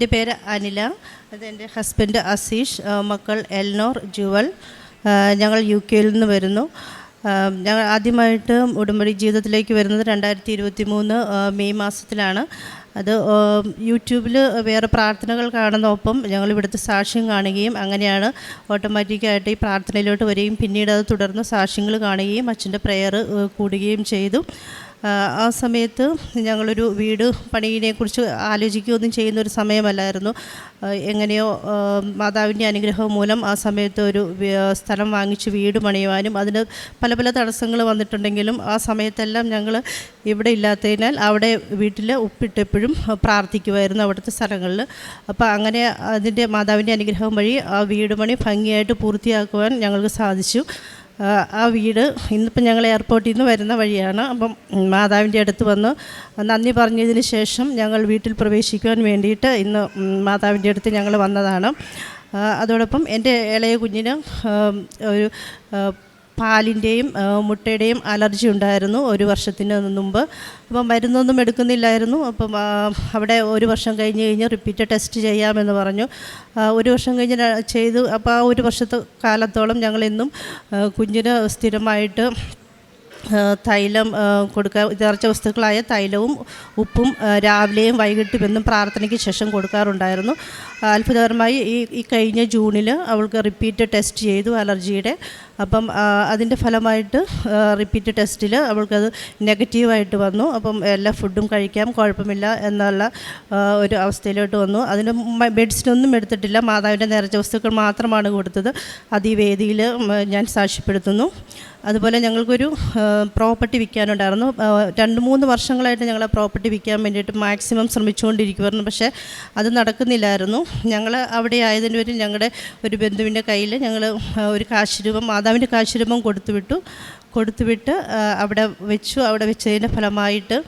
എന്റെ പേര് അനില. അത് എന്റെ ഹസ്ബൻഡ് അസീഷ്. മക്കൾ എൽനോർ ജുവൽ. ഞങ്ങൾ യു കെയിൽ നിന്ന് വരുന്നു. ഞങ്ങൾ ആദ്യമായിട്ട് ഉടമ്പടി ജീവിതത്തിലേക്ക് വരുന്നത് രണ്ടായിരത്തി ഇരുപത്തി മൂന്ന് മെയ് മാസത്തിലാണ്. അത് യൂട്യൂബിൽ വേറെ പ്രാർത്ഥനകൾ കാണുന്നൊപ്പം ഞങ്ങൾ ഇവിടുത്തെ സാക്ഷ്യം കാണുകയും അങ്ങനെയാണ് ഓട്ടോമാറ്റിക്കായിട്ട് ഈ പ്രാർത്ഥനയിലോട്ട് വരികയും പിന്നീട് അത് തുടർന്ന് സാക്ഷ്യങ്ങൾ കാണുകയും അച്ഛന്റെ പ്രെയർ കൂടുകയും ചെയ്തു. ആ, സമയത്ത് ഞങ്ങളൊരു വീട് പണിയിനെക്കുറിച്ച് ആലോചിക്കുകയൊന്നും ചെയ്യുന്ന ഒരു സമയമല്ലായിരുന്നു എങ്ങനെയോ മാതാവിന്റെ അനുഗ്രഹം മൂലം ആ സമയത്ത് ഒരു സ്ഥലം വാങ്ങിച്ച് വീട് പണിയുവാനും അതിന് പല പല തടസ്സങ്ങൾ വന്നിട്ടുണ്ടെങ്കിലും ആ സമയത്തെല്ലാം ഞങ്ങൾ ഇവിടെ ഇല്ലാത്തതിനാൽ അവിടെ വീട്ടിൽ ഉപ്പിട്ടെപ്പോഴും പ്രാർത്ഥിക്കുമായിരുന്നു അവിടുത്തെ സ്ഥലങ്ങളിൽ അപ്പോൾ അങ്ങനെ അതിന്റെ മാതാവിന്റെ അനുഗ്രഹം വഴി ആ വീട് പണി ഭംഗിയായിട്ട് പൂർത്തിയാക്കുവാൻ ഞങ്ങൾക്ക് സാധിച്ചു. ആ, വീട് ഇന്നിപ്പം ഞങ്ങൾ എയർപോർട്ടിൽ നിന്ന് വരുന്ന വഴിയാണ്. അപ്പം മാതാവിന്റെ അടുത്ത് വന്ന് നന്ദി പറഞ്ഞതിന് ശേഷം ഞങ്ങൾ വീട്ടിൽ പ്രവേശിക്കുവാൻ വേണ്ടിയിട്ട് ഇന്ന് മാതാവിന്റെ അടുത്ത് ഞങ്ങൾ വന്നതാണ്. അതോടൊപ്പം എന്റെ ഇളയ കുഞ്ഞിന് ഒരു പാലിന്റെയും മുട്ടയുടെയും അലർജി ഉണ്ടായിരുന്നു ഒരു വർഷത്തിന് മുമ്പ്. അപ്പം മരുന്നൊന്നും എടുക്കുന്നില്ലായിരുന്നു. അപ്പം അവിടെ ഒരു വർഷം കഴിഞ്ഞ് കഴിഞ്ഞ് റിപ്പീറ്റ് ടെസ്റ്റ് ചെയ്യാമെന്ന് പറഞ്ഞു. ഒരു വർഷം കഴിഞ്ഞ് ചെയ്തു. അപ്പോൾ ആ ഒരു വർഷത്തെ കാലത്തോളം ഞങ്ങളെന്നും കുഞ്ഞിന് സ്ഥിരമായിട്ട് തൈലം കൊടുക്കുക നേർച്ച വസ്തുക്കളായ തൈലവും ഉപ്പും രാവിലെയും വൈകിട്ടും എന്നും പ്രാർത്ഥനയ്ക്ക് ശേഷം കൊടുക്കാറുണ്ടായിരുന്നു. അത്ഭുതകരമായി ഈ ഈ കഴിഞ്ഞ ജൂണിൽ അവൾക്ക് റിപ്പീറ്റ് ടെസ്റ്റ് ചെയ്തു അലർജിയുടെ. അപ്പം അതിന്റെ ഫലമായിട്ട് റിപ്പീറ്റ് ടെസ്റ്റിൽ അവൾക്കത് നെഗറ്റീവായിട്ട് വന്നു. അപ്പം എല്ലാ ഫുഡും കഴിക്കാം കുഴപ്പമില്ല എന്നുള്ള ഒരു അവസ്ഥയിലോട്ട് വന്നു. അതിന് മെഡിസിനൊന്നും എടുത്തിട്ടില്ല. മാതാവിന്റെ നേർച്ച വസ്തുക്കൾ മാത്രമാണ് കൊടുത്തത്. അത് ഈ വേദിയിൽ ഞാൻ സാക്ഷ്യപ്പെടുത്തുന്നു. അതുപോലെ ഞങ്ങൾക്കൊരു പ്രോപ്പർട്ടി വിൽക്കാനുണ്ടായിരുന്നു. രണ്ട് മൂന്ന് വർഷങ്ങളായിട്ട് ഞങ്ങൾ പ്രോപ്പർട്ടി വിൽക്കാൻ വേണ്ടിയിട്ട് മാക്സിമം ശ്രമിച്ചുകൊണ്ടിരിക്കുമായിരുന്നു പക്ഷേ അത് നടക്കുന്നില്ലായിരുന്നു. ഞങ്ങൾ അവിടെ ആയതിന് പേരിൽ ഞങ്ങളുടെ ഒരു ബന്ധുവിന്റെ കയ്യിൽ ഞങ്ങൾ ഒരു കാശ് രൂപം കാശുരൂപം കൊടുത്തു വിട്ടു കൊടുത്തുവിട്ട്. ആ, അവിടെ വെച്ചു. അവിടെ വെച്ചതിന്റെ ഫലമായിട്ട്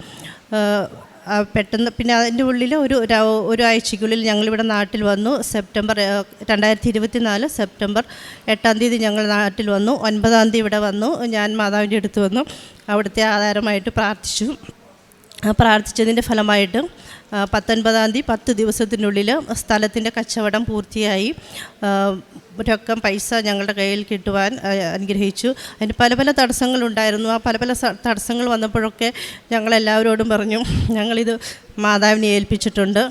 പെട്ടെന്ന് പിന്നെ അതിന്റെ ഉള്ളിൽ ഒരു ര- ഒരു ആഴ്ചയ്ക്കുള്ളിൽ ഞങ്ങളിവിടെ നാട്ടിൽ വന്നു. സെപ്റ്റംബർ രണ്ടായിരത്തി ഇരുപത്തി നാല് സെപ്റ്റംബർ എട്ടാം തീയതി ഞങ്ങൾ നാട്ടിൽ വന്നു. ഒൻപതാം തീയതി ഇവിടെ വന്നു. ഞാൻ മാതാവിന്റെ അടുത്ത് വന്നു. അവിടുത്തെ ആധാരമായിട്ട് പ്രാർത്ഥിച്ചു. പ്രാർത്ഥിച്ചതിന്റെ ഫലമായിട്ട് പത്തൊൻപതാം തീയതി പത്ത് ദിവസത്തിനുള്ളിൽ സ്ഥലത്തിന്റെ കച്ചവടം പൂർത്തിയായി. ആ, പൈസ ഞങ്ങളുടെ കയ്യിൽ കിട്ടുവാൻ അനുഗ്രഹിച്ചു. അതിന് പല പല തടസ്സങ്ങളുണ്ടായിരുന്നു. ആ പല പല തടസ്സങ്ങൾ വന്നപ്പോഴൊക്കെ ഞങ്ങളെല്ലാവരോടും പറഞ്ഞു ഞങ്ങളിത് മാതാവിനെ ഏൽപ്പിച്ചിട്ടുണ്ട്.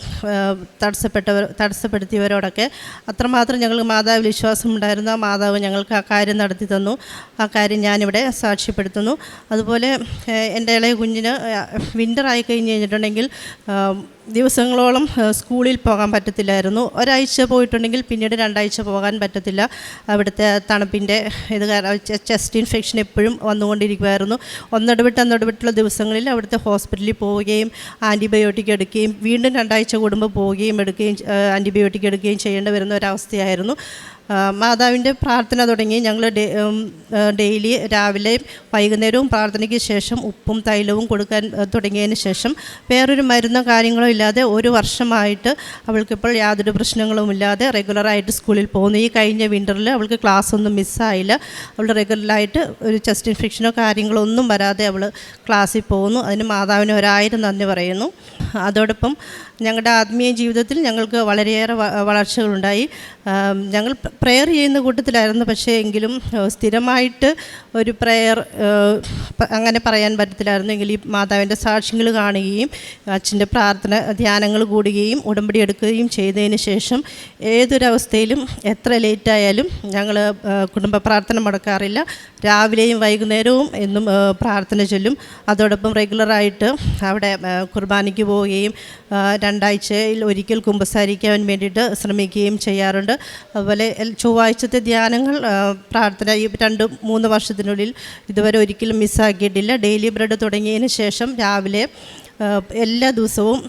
തടസ്സപ്പെട്ടവർ തടസ്സപ്പെടുത്തിയവരോടൊക്കെ. അത്രമാത്രം ഞങ്ങൾ മാതാവിൽ വിശ്വാസമുണ്ടായിരുന്നു. ആ മാതാവ് ഞങ്ങൾക്ക് ആ കാര്യം നടത്തി തന്നു. ആ കാര്യം ഞാനിവിടെ സാക്ഷ്യപ്പെടുത്തുന്നു. അതുപോലെ എന്റെ ഇളയ കുഞ്ഞിന് വിന്റർ ആയി കഴിഞ്ഞ് കഴിഞ്ഞിട്ടുണ്ടെങ്കിൽ ദിവസങ്ങളോളം സ്കൂളിൽ പോകാൻ പറ്റത്തില്ലായിരുന്നു. ഒരാഴ്ച പോയിട്ടുണ്ടെങ്കിൽ പിന്നീട് രണ്ടാഴ്ച പോകാൻ പറ്റത്തില്ല. അവിടുത്തെ തണുപ്പിന്റെ ഇത് ചെസ്റ്റ് ഇൻഫെക്ഷൻ എപ്പോഴും വന്നുകൊണ്ടിരിക്കുമായിരുന്നു ഒന്നിടവിട്ട് ഒന്നിടവിട്ടുള്ള ദിവസങ്ങളിൽ അവിടുത്തെ ഹോസ്പിറ്റലിൽ പോവുകയും ആന്റിബയോട്ടിക് എടുക്കുകയും വീണ്ടും രണ്ടാഴ്ച കൂടുമ്പോൾ പോവുകയും എടുക്കുകയും ആന്റിബയോട്ടിക് എടുക്കുകയും ചെയ്യേണ്ടി വരുന്ന ഒരവസ്ഥയായിരുന്നു. മാതാവിന്റെ പ്രാർത്ഥന തുടങ്ങി. ഞങ്ങൾ ഡെയിലി രാവിലെ വൈകുന്നേരവും പ്രാർത്ഥനയ്ക്ക് ശേഷം ഉപ്പും തൈലവും കൊടുക്കാൻ തുടങ്ങിയതിന് ശേഷം വേറൊരു മരുന്നോ കാര്യങ്ങളോ ഇല്ലാതെ ഒരു വർഷമായിട്ട് അവൾക്കിപ്പോൾ യാതൊരു പ്രശ്നങ്ങളുമില്ലാതെ റെഗുലറായിട്ട് സ്കൂളിൽ പോകുന്നു. ഈ കഴിഞ്ഞ വിന്ററിൽ അവൾക്ക് ക്ലാസ് ഒന്നും മിസ്സായില്ല. അവൾ റെഗുലറായിട്ട് ഒരു ചെസ്റ്റ് ഇൻഫെക്ഷനോ കാര്യങ്ങളോ ഒന്നും വരാതെ അവൾ ക്ലാസ്സിൽ പോകുന്നു. അതിന് മാതാവിന് ഒരായിരം നന്ദി പറയുന്നു. അതോടൊപ്പം ഞങ്ങളുടെ ആത്മീയ ജീവിതത്തിൽ ഞങ്ങൾക്ക് വളരെയേറെ വളർച്ചകളുണ്ടായി. ഞങ്ങൾ പ്രെയർ ചെയ്യുന്ന കൂട്ടത്തിലായിരുന്നു പക്ഷേ എങ്കിലും സ്ഥിരമായിട്ട് ഒരു പ്രെയർ അങ്ങനെ പറയാൻ പറ്റത്തില്ലായിരുന്നു. എങ്കിൽ ഈ മാതാവിന്റെ സാക്ഷ്യങ്ങൾ കാണുകയും അച്ഛന്റെ പ്രാർത്ഥന ധ്യാനങ്ങൾ കൂടുകയും ഉടമ്പടി എടുക്കുകയും ചെയ്തതിന് ശേഷം ഏതൊരവസ്ഥയിലും എത്ര ലേറ്റായാലും ഞങ്ങൾ കുടുംബ പ്രാർത്ഥന മുടക്കാറില്ല. രാവിലെയും വൈകുന്നേരവും എന്നും പ്രാർത്ഥന ചൊല്ലും. അതോടൊപ്പം റെഗുലറായിട്ട് അവിടെ കുർബാനയ്ക്ക് കുർബാനയ്ക്ക് പോവുകയും രണ്ടാഴ്ചയിൽ ഒരിക്കൽ കുമ്പസാരിക്കാൻ വേണ്ടിയിട്ട് ശ്രമിക്കുകയും ചെയ്യാറുണ്ട്. അതുപോലെ ചൊവ്വാഴ്ചത്തെ ധ്യാനങ്ങൾ പ്രാർത്ഥന ഈ രണ്ട് മൂന്ന് വർഷത്തിനുള്ളിൽ ഇതുവരെ ഒരിക്കലും മിസ്സാക്കിയിട്ടില്ല. ഡെയിലി ബ്രെഡ് തുടങ്ങിയതിന് ശേഷം രാവിലെ എല്ലാ ദിവസവും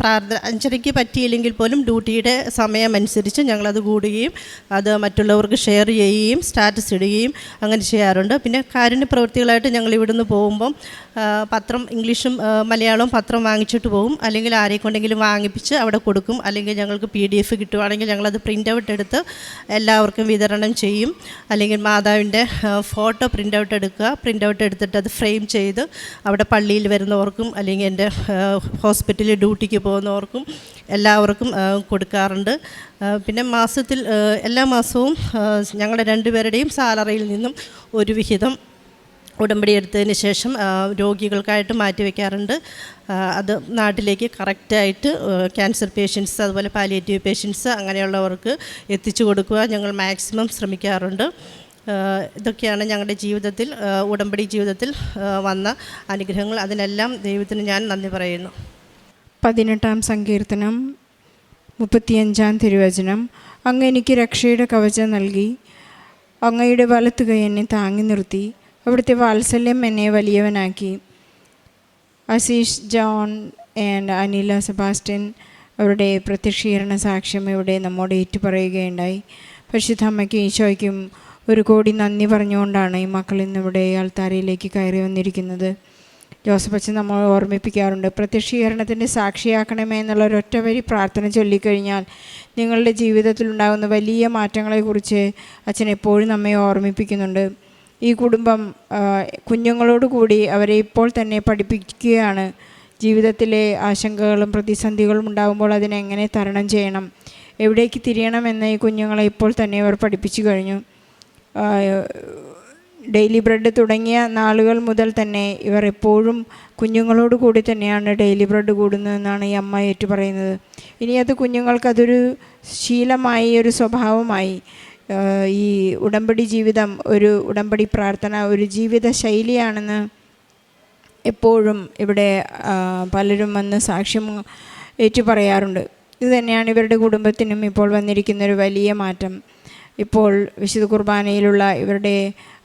പ്രാർത്ഥന അഞ്ചരയ്ക്ക് പറ്റിയില്ലെങ്കിൽ പോലും ഡ്യൂട്ടിയുടെ സമയമനുസരിച്ച് ഞങ്ങളത് കൂടുകയും അത് മറ്റുള്ളവർക്ക് ഷെയർ ചെയ്യുകയും സ്റ്റാറ്റസ് ഇടുകയും അങ്ങനെ ചെയ്യാറുണ്ട്. പിന്നെ കാരുണ്യ പ്രവൃത്തികളായിട്ട് ഞങ്ങൾ ഇവിടുന്ന് പോകുമ്പം പത്രം ഇംഗ്ലീഷും മലയാളവും പത്രം വാങ്ങിച്ചിട്ട് പോകും. അല്ലെങ്കിൽ ആരെക്കൊണ്ടെങ്കിലും വാങ്ങിപ്പിച്ച് അവിടെ കൊടുക്കും. അല്ലെങ്കിൽ ഞങ്ങൾക്ക് പി ഡി എഫ് കിട്ടുവാണെങ്കിൽ ഞങ്ങളത് പ്രിന്റ് ഔട്ട് എടുത്ത് എല്ലാവർക്കും വിതരണം ചെയ്യും. അല്ലെങ്കിൽ മാതാവിന്റെ ഫോട്ടോ പ്രിന്റ് ഔട്ട് എടുക്കുക. പ്രിന്റ് ഔട്ട് എടുത്തിട്ട് അത് ഫ്രെയിം ചെയ്ത് അവിടെ പള്ളിയിൽ വരുന്നവർക്കും അല്ലെങ്കിൽ എന്റെ ഹോസ്പിറ്റലിൽ ഡ്യൂട്ടിക്ക് പോകുന്നവർക്കും എല്ലാവർക്കും കൊടുക്കാറുണ്ട്. പിന്നെ മാസത്തിൽ എല്ലാ മാസവും ഞങ്ങളുടെ രണ്ടുപേരുടെയും സാലറിയിൽ നിന്നും ഒരു വിഹിതം ഉടമ്പടി എടുത്തതിന് ശേഷം രോഗികൾക്കായിട്ട് മാറ്റിവെക്കാറുണ്ട് അത് നാട്ടിലേക്ക് കറക്റ്റായിട്ട് ക്യാൻസർ പേഷ്യൻസ് അതുപോലെ പാലിയേറ്റീവ് പേഷ്യൻസ് അങ്ങനെയുള്ളവർക്ക് എത്തിച്ചു കൊടുക്കുക ഞങ്ങൾ മാക്സിമം ശ്രമിക്കാറുണ്ട്. ഇതൊക്കെയാണ് ഞങ്ങളുടെ ജീവിതത്തിൽ ഉടമ്പടി ജീവിതത്തിൽ വന്ന അനുഗ്രഹങ്ങൾ. അതിനെല്ലാം ദൈവത്തിന് ഞാൻ നന്ദി പറയുന്നു. പതിനെട്ടാം സങ്കീർത്തനം മുപ്പത്തിയഞ്ചാം തിരുവചനം. അങ്ങ് എനിക്ക് രക്ഷയുടെ കവചം നൽകി അങ്ങയുടെ വലത്ത് കൈ എന്നെ താങ്ങി നിർത്തി അവിടുത്തെ വാത്സല്യം എന്നെ വലിയവനാക്കി. Aseesh John and Anila Sebastian അവരുടെ പ്രത്യക്ഷീകരണ സാക്ഷ്യം ഇവിടെ നമ്മോട് ഏറ്റുപറയുകയുണ്ടായി. പരിശുദ്ധമ്മയ്ക്കും ഈശോയ്ക്കും ഒരു കോടി നന്ദി പറഞ്ഞുകൊണ്ടാണ് ഈ മക്കൾ ഇന്നിവിടെ ആൾത്താരയിലേക്ക് കയറി വന്നിരിക്കുന്നത്. ജോസഫ് അച്ഛൻ നമ്മൾ ഓർമ്മിപ്പിക്കാറുണ്ട്. പ്രത്യക്ഷീകരണത്തിന്റെ സാക്ഷിയാക്കണമേ എന്നുള്ള ഒരൊറ്റ വരി പ്രാർത്ഥന ചൊല്ലിക്കഴിഞ്ഞാൽ നിങ്ങളുടെ ജീവിതത്തിൽ ഉണ്ടാകുന്ന വലിയ മാറ്റങ്ങളെക്കുറിച്ച് അച്ഛൻ എപ്പോഴും നമ്മെ ഓർമ്മിപ്പിക്കുന്നുണ്ട്. ഈ കുടുംബം കുഞ്ഞുങ്ങളോട് കൂടി അവരെ ഇപ്പോൾ തന്നെ പഠിപ്പിക്കുകയാണ്. ജീവിതത്തിലെ ആശങ്കകളും പ്രതിസന്ധികളും ഉണ്ടാകുമ്പോൾ അതിനെങ്ങനെ തരണം ചെയ്യണം? എവിടേക്ക് തിരിയണമെന്ന് ഈ കുഞ്ഞുങ്ങളെ ഇപ്പോൾ തന്നെ അവർ പഠിപ്പിച്ചു കഴിഞ്ഞു. ഡെയിലി ബ്രെഡ് തുടങ്ങിയ നാളുകൾ മുതൽ തന്നെ ഇവർ എപ്പോഴും കുഞ്ഞുങ്ങളോട് കൂടി തന്നെയാണ് ഡെയിലി ബ്രെഡ് കൂടുന്നതെന്നാണ് ഈ അമ്മ ഏറ്റു പറയുന്നത് ഇനി അത് കുഞ്ഞുങ്ങൾക്ക് അതൊരു ശീലമായി ഒരു സ്വഭാവമായി ഈ ഉടമ്പടി ജീവിതം ഒരു ഉടമ്പടി പ്രാർത്ഥന ഒരു ജീവിത ശൈലിയാണെന്ന് എപ്പോഴും ഇവിടെ പലരും വന്ന് സാക്ഷ്യം ഏറ്റു പറയാറുണ്ട് ഇത് തന്നെയാണ് ഇവരുടെ കുടുംബത്തിനും ഇപ്പോൾ വന്നിരിക്കുന്ന ഒരു വലിയ മാറ്റം. ഇപ്പോൾ വിശുദ്ധ കുർബാനയിലുള്ള ഇവരുടെ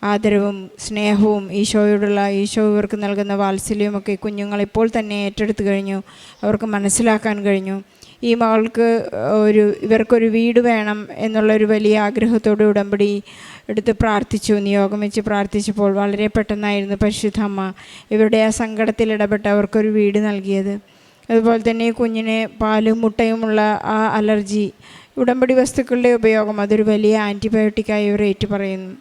ആദരവും സ്നേഹവും ഈശോയോടുള്ള ഈശോ ഇവർക്ക് നൽകുന്ന വാത്സല്യവുമൊക്കെ കുഞ്ഞുങ്ങൾ ഇപ്പോൾ തന്നെ ഏറ്റെടുത്തു കഴിഞ്ഞു. അവർക്ക് മനസ്സിലാക്കാൻ കഴിഞ്ഞു. ഈ മകൾക്ക് ഒരു ഇവർക്കൊരു വീട് വേണം എന്നുള്ളൊരു വലിയ ആഗ്രഹത്തോടെ ഉടമ്പടി എടുത്ത് പ്രാർത്ഥിച്ചു. നിയോഗം വെച്ച് പ്രാർത്ഥിച്ചപ്പോൾ വളരെ പെട്ടെന്നായിരുന്നു പരിശുദ്ധമ്മ ഇവരുടെ ആ സങ്കടത്തിൽ ഇടപെട്ട് അവർക്കൊരു വീട് നൽകിയത്. അതുപോലെ തന്നെ ഈ കുഞ്ഞിന് പാലും മുട്ടയുമുള്ള ആ അലർജി ഉടമ്പടി വസ്തുക്കളുടെ ഉപയോഗം അതൊരു വലിയ ആന്റിബയോട്ടിക്കായി ഇവർ ഏറ്റു പറയുന്നു.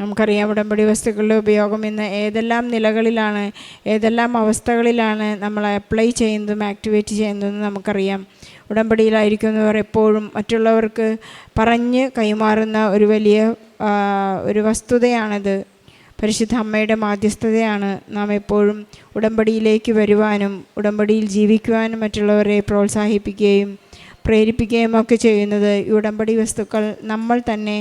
നമുക്കറിയാം ഉടമ്പടി വസ്തുക്കളുടെ ഉപയോഗം ഇന്ന് ഏതെല്ലാം നിലകളിലാണ് ഏതെല്ലാം അവസ്ഥകളിലാണ് നമ്മൾ അപ്ലൈ ചെയ്യുന്നതും ആക്ടിവേറ്റ് ചെയ്യുന്നതെന്ന് നമുക്കറിയാം. ഉടമ്പടിയിലായിരിക്കുന്നവർ എപ്പോഴും മറ്റുള്ളവർക്ക് പറഞ്ഞ് കൈമാറുന്ന ഒരു വലിയ ഒരു വസ്തുതയാണിത്. പരിശുദ്ധ അമ്മയുടെ മാധ്യസ്ഥതയാണ് നാം എപ്പോഴും ഉടമ്പടിയിലേക്ക് വരുവാനും ഉടമ്പടിയിൽ ജീവിക്കുവാനും മറ്റുള്ളവരെ പ്രോത്സാഹിപ്പിക്കുകയും പ്രേരിപ്പിക്കുകയും ഒക്കെ ചെയ്യുന്നത് ഈ ഉടമ്പടി വസ്തുക്കൾ നമ്മൾ തന്നെ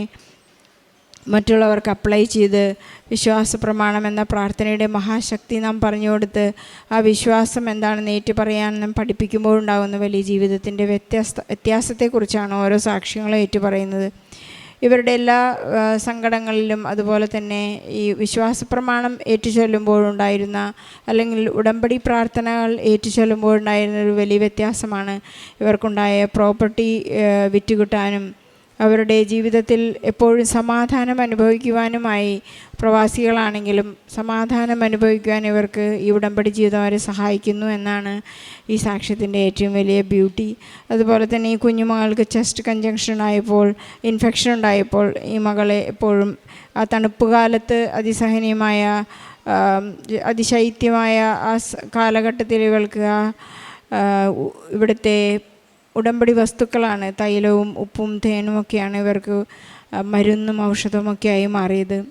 മറ്റുള്ളവർക്ക് അപ്ലൈ ചെയ്ത് വിശ്വാസ പ്രമാണം എന്ന പ്രാർത്ഥനയുടെ മഹാശക്തി നാം പറഞ്ഞു കൊടുത്ത് ആ വിശ്വാസം എന്താണെന്ന് ഏറ്റു പറയാൻ പഠിപ്പിക്കുമ്പോഴുണ്ടാകുന്ന വലിയ ജീവിതത്തിന്റെ വ്യത്യസ്ത വ്യത്യാസത്തെക്കുറിച്ചാണ് ഓരോ സാക്ഷ്യങ്ങളും ഏറ്റു പറയുന്നത്. ഇവരുടെ എല്ലാ സങ്കടങ്ങളിലും അതുപോലെ തന്നെ ഈ വിശ്വാസ പ്രമാണം ഏറ്റുചൊല്ലുമ്പോഴുണ്ടായിരുന്ന അല്ലെങ്കിൽ ഉടമ്പടി പ്രാർത്ഥനകൾ ഏറ്റുചൊല്ലുമ്പോഴുണ്ടായിരുന്ന ഒരു വലിയ വ്യത്യാസമാണ് ഇവർക്കുണ്ടായ പ്രോപ്പർട്ടി വിറ്റുകിട്ടാനും അവരുടെ ജീവിതത്തിൽ എപ്പോഴും സമാധാനം അനുഭവിക്കുവാനുമായി പ്രവാസികളാണെങ്കിലും സമാധാനം അനുഭവിക്കുവാൻ ഇവർക്ക് ഈ ഉടമ്പടി ജീവിതം അവരെ സഹായിക്കുന്നു എന്നാണ് ഈ സാക്ഷ്യത്തിന്റെ ഏറ്റവും വലിയ ബ്യൂട്ടി. അതുപോലെ തന്നെ ഈ കുഞ്ഞുമകൾക്ക് ചെസ്റ്റ് കഞ്ചങ്ഷൻ ആയപ്പോൾ ഇൻഫെക്ഷൻ ഉണ്ടായപ്പോൾ ഈ മകളെ എപ്പോഴും ആ തണുപ്പ് കാലത്ത് അതിസഹനീയമായ അതിശൈത്യമായ ആ കാലഘട്ടത്തിൽ ഇവൾക്ക് ആ ഇവിടുത്തെ ഉടമ്പടി വസ്തുക്കളാണ്. തൈലവും ഉപ്പും തേനും ഒക്കെയാണ് ഇവർക്ക് മരുന്നും ഔഷധമൊക്കെയായി മാറിയത്.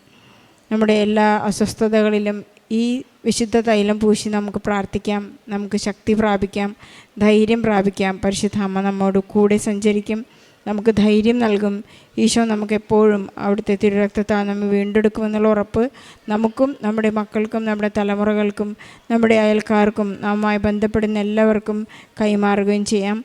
നമ്മുടെ എല്ലാ അസ്വസ്ഥതകളിലും ഈ വിശുദ്ധ തൈലം പൂശി നമുക്ക് പ്രാർത്ഥിക്കാം നമുക്ക് ശക്തി പ്രാപിക്കാം ധൈര്യം പ്രാപിക്കാം. പരിശുദ്ധ അമ്മ നമ്മോട് കൂടെ സഞ്ചരിക്കും നമുക്ക് ധൈര്യം നൽകും. ഈശോ നമുക്ക് എപ്പോഴും അവിടുത്തെ തിരുരക്തത്താൽ നമ്മെ വീണ്ടെടുക്കുമെന്നുള്ള ഉറപ്പ് നമുക്കും നമ്മുടെ മക്കൾക്കും നമ്മുടെ തലമുറകൾക്കും നമ്മുടെ അയൽക്കാർക്കും നാമായി ബന്ധപ്പെടുന്ന എല്ലാവർക്കും കൈമാറുകയും ചെയ്യാം.